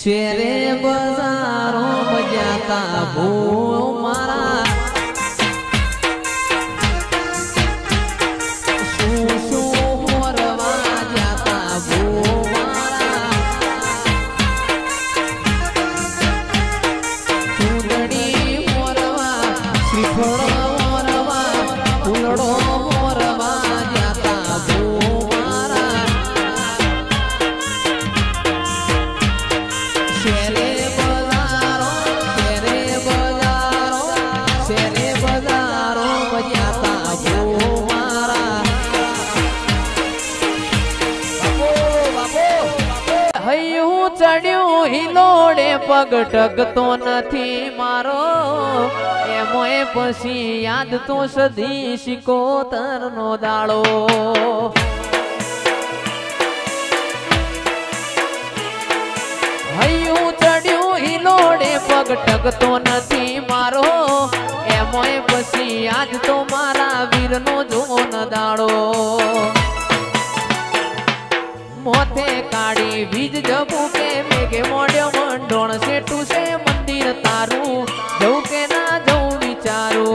शेरे बाजारों बजाता भू પગ ટકતો નથી મારો. એમોય પછી યાદ તો સધી શિકોતર નો દાડો ચડ્યું હિલોડે પગ ટકતો નથી મારો. એમોય પછી આજ તો મારા વીરનો જોન દાડો. મોથે કાઢી વીજ જબુ કે મોડ્યો મંડોણ સેટું છે મંદિર તારું. જવું કે ના જવું વિચારો.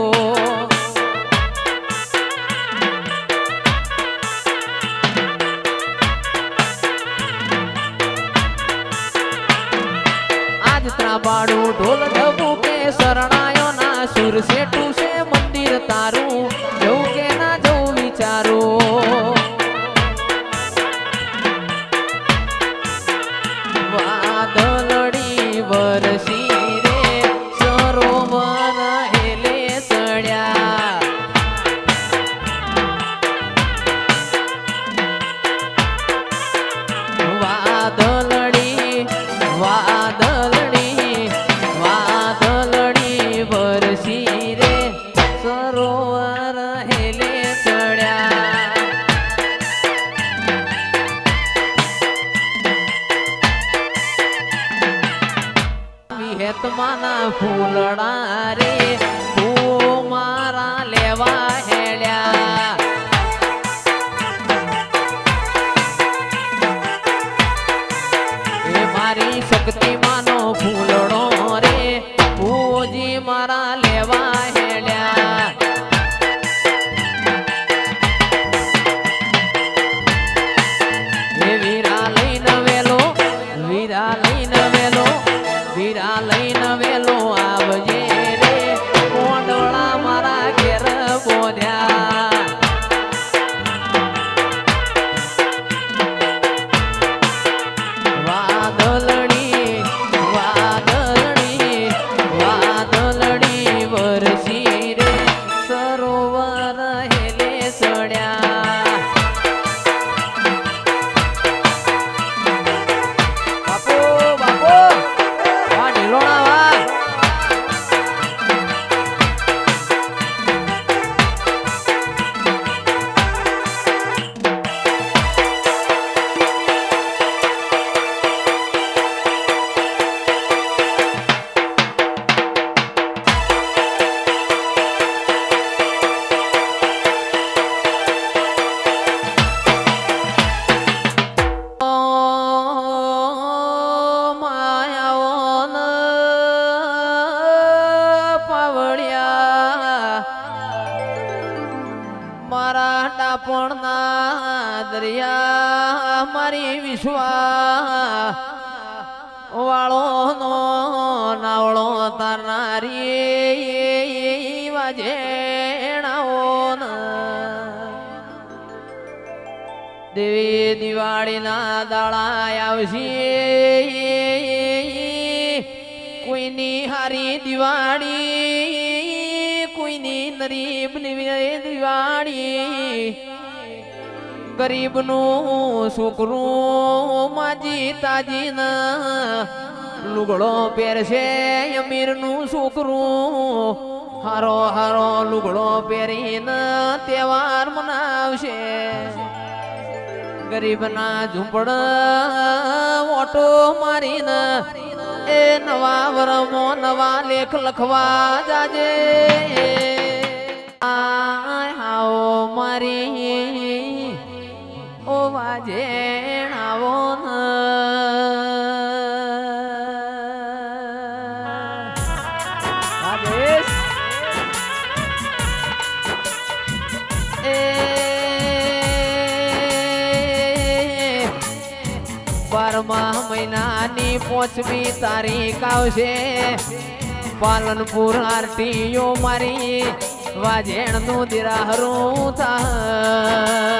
આજ ત્રાબાડું ઢોલ ઢબુ કે શરણાયો ના સુર સેટું મારા ડાપણના દરિયા મારી વિશ્વા વાળો નો નાવળો તારનારી વાજે દેવી દિવાળીના દાળા આવશે. કોઈની હારી દિવાળી નરીબની દિવાળી ગરીબનું છોકરું માજી તાજી લુગડો પહેરશે અમીરનું છોકરું. હારો હારો લુગડો પહેરીને તહેવાર મનાવશે. ગરીબના ઝુંપડ ઓટો મારીને એ નવા વરમો નવા લેખ લખવા જાજે. હાઓ મારી. ઓ વાજે આવો બારમા મહિનાની પોચમી તારીખ આવશે. પાલનપુર આરટીઓ મારી. વાજેણનું દિરાહરું થા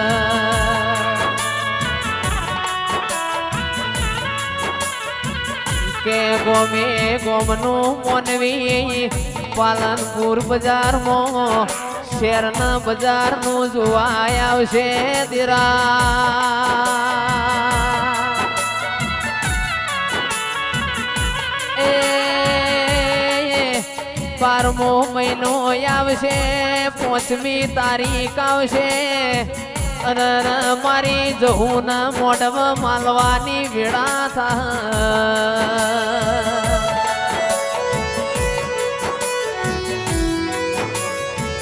કે ગોમે ગોમનું મોનવી, પાલનપુર બજારમાં શેરના બજારનું જોવાય આવશે દિરા બારમો મહિનો આવશે, પાંચમી તારીખ આવશે. અને મારી જહું ના મોઢમ માલવાની વેળા થા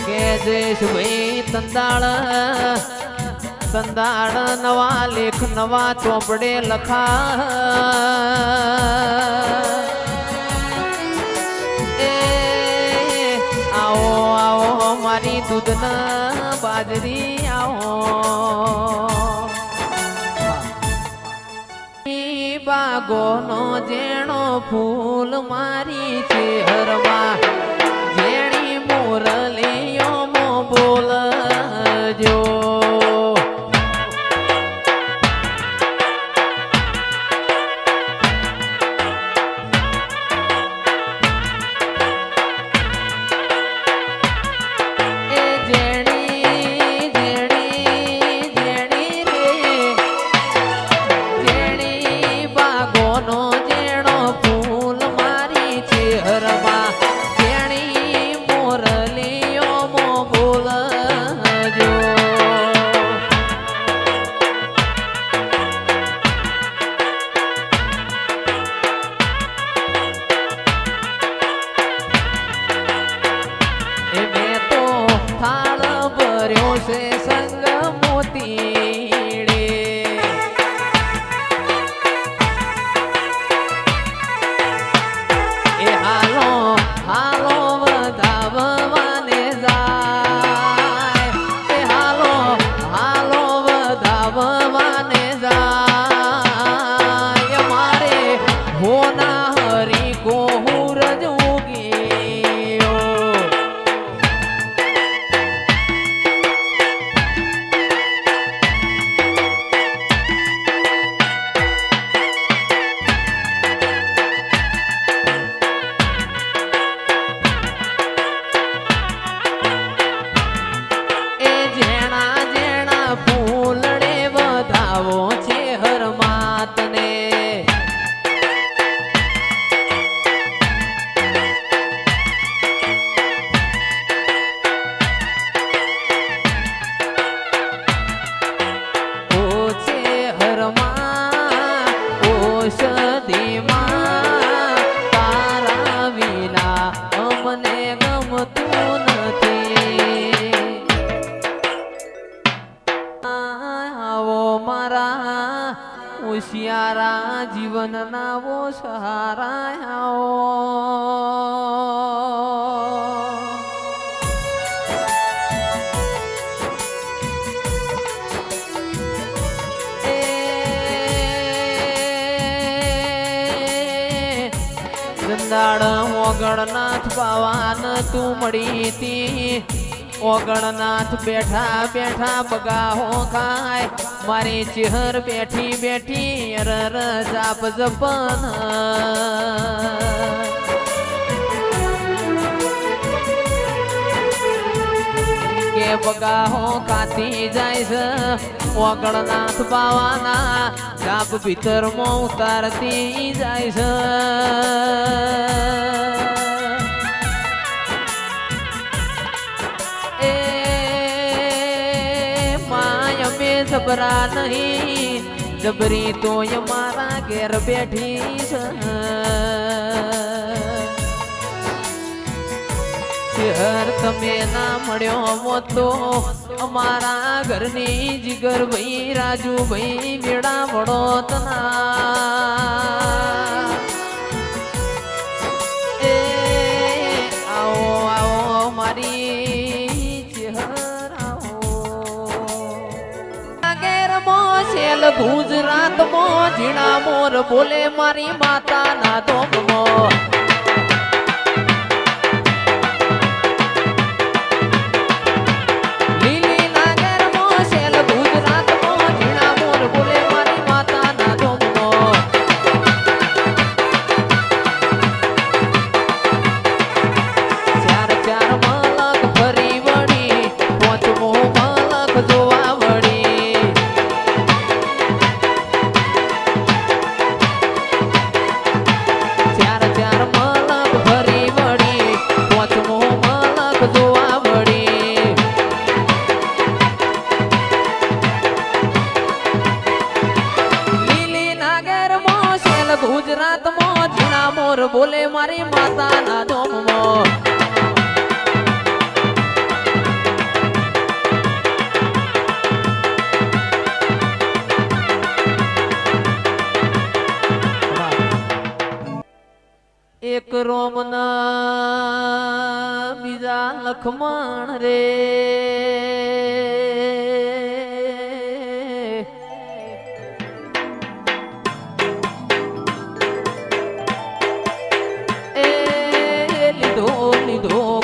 કે જઈશ ભાઈ તંદાળ તંદાળ નવા લેખ નવા ચોપડે લખા. દૂધના બાજરી આવો. બાગોનો જેણો ફૂલ મારી છે જેણી હોશિયારા જીવનના વો સહારા આવો મોગળનાથ પાવાન તું મળી તી ઓગણનાથ બેઠા બેઠા બગાહો ખાય. મારી ચેહર બેઠી બેઠી અરર જાપ જપન. કે બગાહો કાતી જાય છે ઓગણનાથ પાવાના જાપ ભીતરમાં ઉતારતી જાય છે. જબરા નહીં જબરી તોય મારા ઘેર બેઠી શહેર તમે ના મળ્યો હો તો અમારા ઘરની જીગર ભાઈ રાજુ ભાઈ મેળા વડોતના ગુજરાત ગુજરાતમાં ઝીણા મોર બોલે મારી માતાના ધોમમાં. એક રોમના બીજા લખમણ રે todo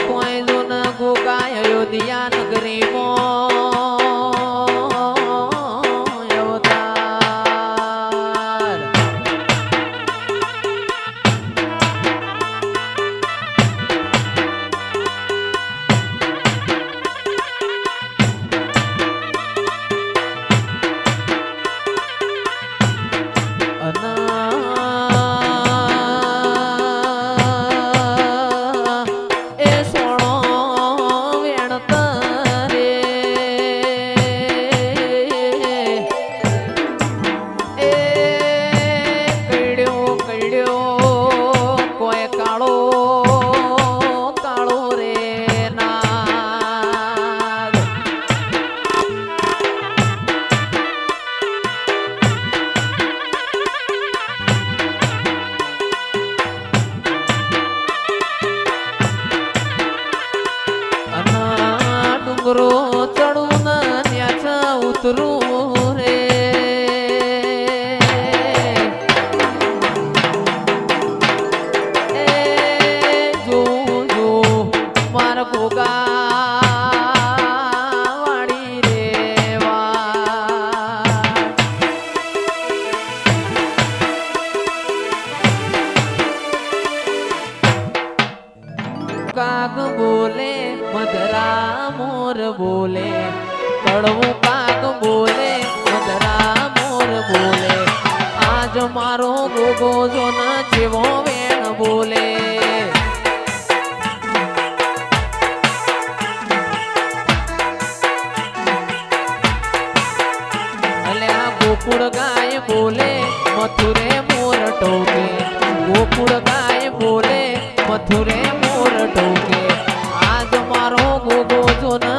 ગોકુળ ગાય બોલે, મથુરે મોર ટોકે. ગોકુળ ગાય બોલે, મથુરે મોર ટોકે. આજ મારો ગોગો જો ન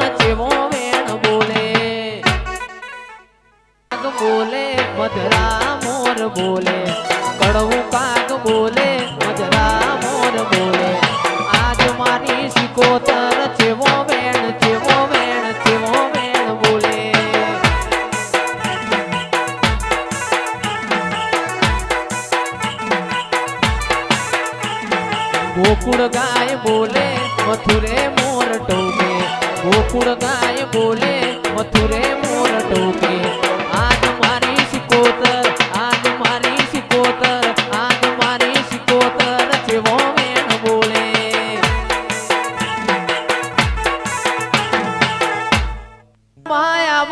વેણ બોલે. બોલે, મધરા મોર બોલે. કડવું કાગ બોલે ગોકુળ ગાય બોલે, મથુરે મોર ટોકે. ગોકુળ ગાય બોલે, મથુરે મોર ટોકે. આજ મારી શિકોતર આજ મારી શિકોતર આજ મારી શિકોતર જેવો મેણ બોલે. માય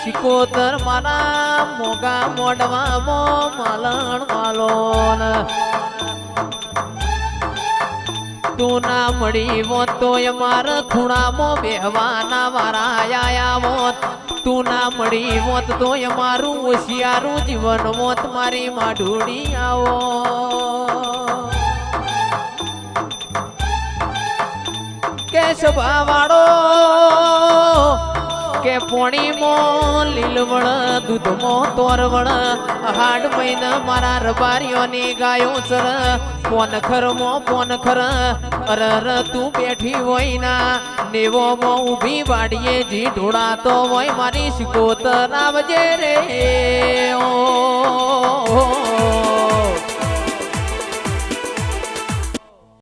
મારી સિકોતર મારા મોગા મોઢવામાં માલણ માલોન તું ના મળી હોત તો મારા ખૂણામાં બેહવાના વારા આયા હોત તું ના મળી હોત તો મારું હોશિયારું જીવન મોત મારી માઢુડી આવો. કેશવા વાળો કે પોણીમાં લીલવણ દૂધમાં તોરવણ હાડ મહિના મારા રબારીઓની ગાયો સર પોન મો, ફોન ખર અરર તું બેઠી હોય ના. નેવોમાં ઊભી વાડીએ જી ઢોળાતો હોય મારી શિકોતર. આવજે રે ઓ.